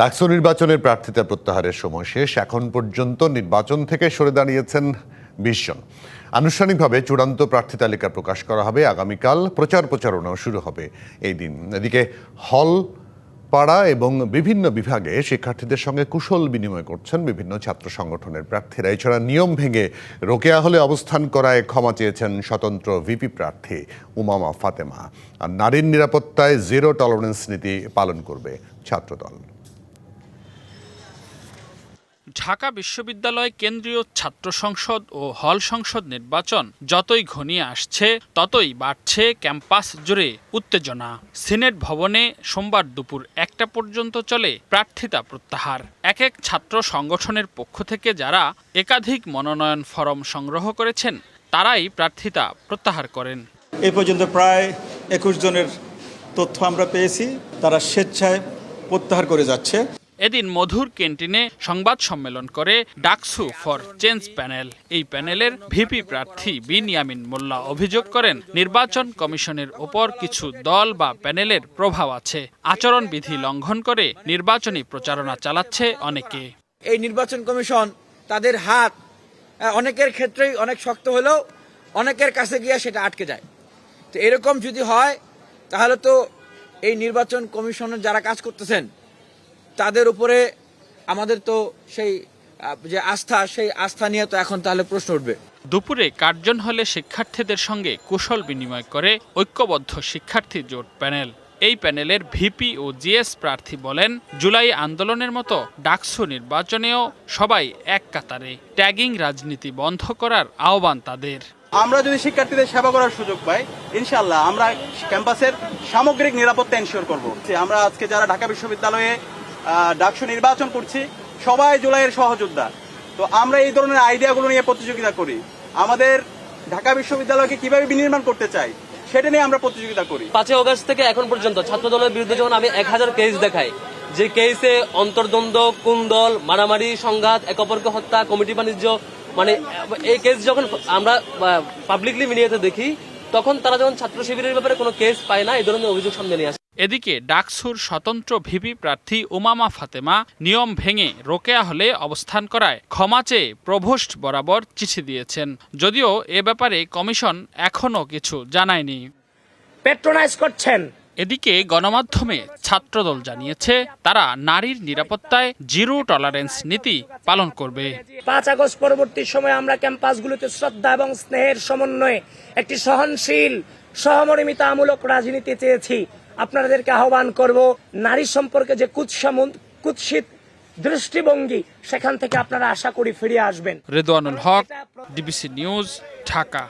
ডাকসু নির্বাচনের প্রার্থিতা প্রত্যাহারের সময় শেষ। এখন পর্যন্ত নির্বাচন থেকে সরে দাঁড়িয়েছেন বিশ জন। আনুষ্ঠানিকভাবে চূড়ান্ত প্রার্থী তালিকা প্রকাশ করা হবে আগামীকাল। প্রচার প্রচারণাও শুরু হবে এই দিন। এদিকে হল, পাড়া এবং বিভিন্ন বিভাগে শিক্ষার্থীদের সঙ্গে কুশল বিনিময় করছেন বিভিন্ন ছাত্র সংগঠনের প্রার্থীরা। এছাড়া নিয়ম ভেঙে রোকেয়া হলে অবস্থান করায় ক্ষমা চেয়েছেন স্বতন্ত্র ভিপি প্রার্থী উমামা ফাতেমা। আর নারীর নিরাপত্তায় জিরো টলারেন্স নীতি পালন করবে ছাত্রদল। ঢাকা বিশ্ববিদ্যালয় কেন্দ্রীয় ছাত্র সংসদ ও হল সংসদ নির্বাচন যতই ঘনিয়ে আসছে, ততই বাড়ছে ক্যাম্পাস জুড়ে উত্তেজনা। সিনেট ভবনে সোমবার দুপুর একটা পর্যন্ত চলে প্রার্থিতা প্রত্যাহার। এক এক ছাত্র সংগঠনের পক্ষ থেকে যারা একাধিক মনোনয়ন ফরম সংগ্রহ করেছেন, তারাই প্রার্থিতা প্রত্যাহার করেন। এ পর্যন্ত প্রায় একুশ জনের তথ্য আমরা পেয়েছি, তারা স্বেচ্ছায় প্রত্যাহার করে যাচ্ছে। এদিন মধুর ক্যান্টিনে সংবাদ সম্মেলন করে ডাকসু ফর চেঞ্জ প্যানেল। এই প্যানেলের ভিপি প্রার্থী বিনিয়ামিন মোল্লা অভিযোগ করেন, নির্বাচন কমিশনের ওপর কিছু দল বা প্যানেলের প্রভাব আছে। আচরণবিধি লঙ্ঘন করে নির্বাচনী প্রচারণা চালাচ্ছে অনেকে। এই নির্বাচন কমিশন তাদের হাত অনেকের ক্ষেত্রেই অনেক শক্ত হলেও অনেকের কাছে গিয়ে সেটা আটকে যায়। তো এরকম যদি হয়, তাহলে তো এই নির্বাচন কমিশনের যারা কাজ করতেছেন তাদের উপরে আমাদের তো সেই যে আস্থা সেই আস্থা নিয়ে তো এখন তাহলে প্রশ্ন উঠবে। দুপুরে কার্জন হলে শিক্ষার্থীদের সঙ্গে কুশল বিনিময় করে ঐক্যবদ্ধ শিক্ষার্থী জোট প্যানেল। এই প্যানেলের ভিপি ও জিএস প্রার্থী বলেন জুলাই আন্দোলনের মতো ডাকসু নির্বাচনেও সবাই এক কাতারে। ট্যাগিং রাজনীতি বন্ধ করার আহ্বান তাদের। আমরা যদি শিক্ষার্থীদের সেবা করার সুযোগ পাই ইনশাল্লাহ আমরা ক্যাম্পাসের সামগ্রিক নিরাপত্তা এনশিওর করব। আমরা আজকে যারা ঢাকা বিশ্ববিদ্যালয়ে ডাকসু নির্বাচন করছি। সবাই জুলাইয়ের সহযোদ্ধা। তো আমরা এই ধরনের আইডিয়াগুলো নিয়ে প্রতিযোগিতা করি। আমাদের ঢাকা বিশ্ববিদ্যালয়কে কীভাবে বিনির্মাণ করতে চাই, সেটা নিয়ে আমরা প্রতিযোগিতা করি। পাঁচই অগস্ট থেকে এখন পর্যন্ত ছাত্র দলের বিরুদ্ধে যখন আমি এক হাজার কেস দেখাই, যে কেসে অন্তর্দ্বন্দ্ব, কুন্দল, মারামারি, সংঘাত, এক অপরকে হত্যা, কমিটি বাণিজ্য মানে এই কেস যখন আমরা পাবলিকলি মিডিয়াতে দেখি তখন তারা যখন ছাত্র শিবিরের ব্যাপারে কোনো কেস পায় না এই ধরনের অভিযোগ সামনে নিয়ে আসে। এদিকে ডাকসুর স্বতন্ত্র ভিপি প্রার্থী উমামা ফাতেমা নিয়ম ভেঙে রোকেয়া হলে অবস্থান করায় ক্ষমা চেয়ে প্রভোস্ট বরাবর চিঠি দিয়েছেন। যদিও এ ব্যাপারে কমিশন এখনও কিছু জানায়নি। পেট্রোনাইজ করছেন। এদিকে গণমাধ্যমে ছাত্রদল জানিয়েছে তারা নারীর নিরাপত্তায় জিরো টলারেন্স নীতি পালন করবে। পাঁচ আগস্ট পরবর্তী সময়ে আমরা ক্যাম্পাসগুলোতে শ্রদ্ধা এবং স্নেহের সমন্বয়ে একটি সহনশীল সহমর্মিতামূলক রাজনীতি চেয়েছি। আপনাদেরকে আহ্বান করব নারী সম্পর্কে যে কুৎসামন কুৎসিত দৃষ্টিভঙ্গি সেখান থেকে আপনারা আশা করি ফিরে আসবেন। Redwanul Haque DBC news Dhaka.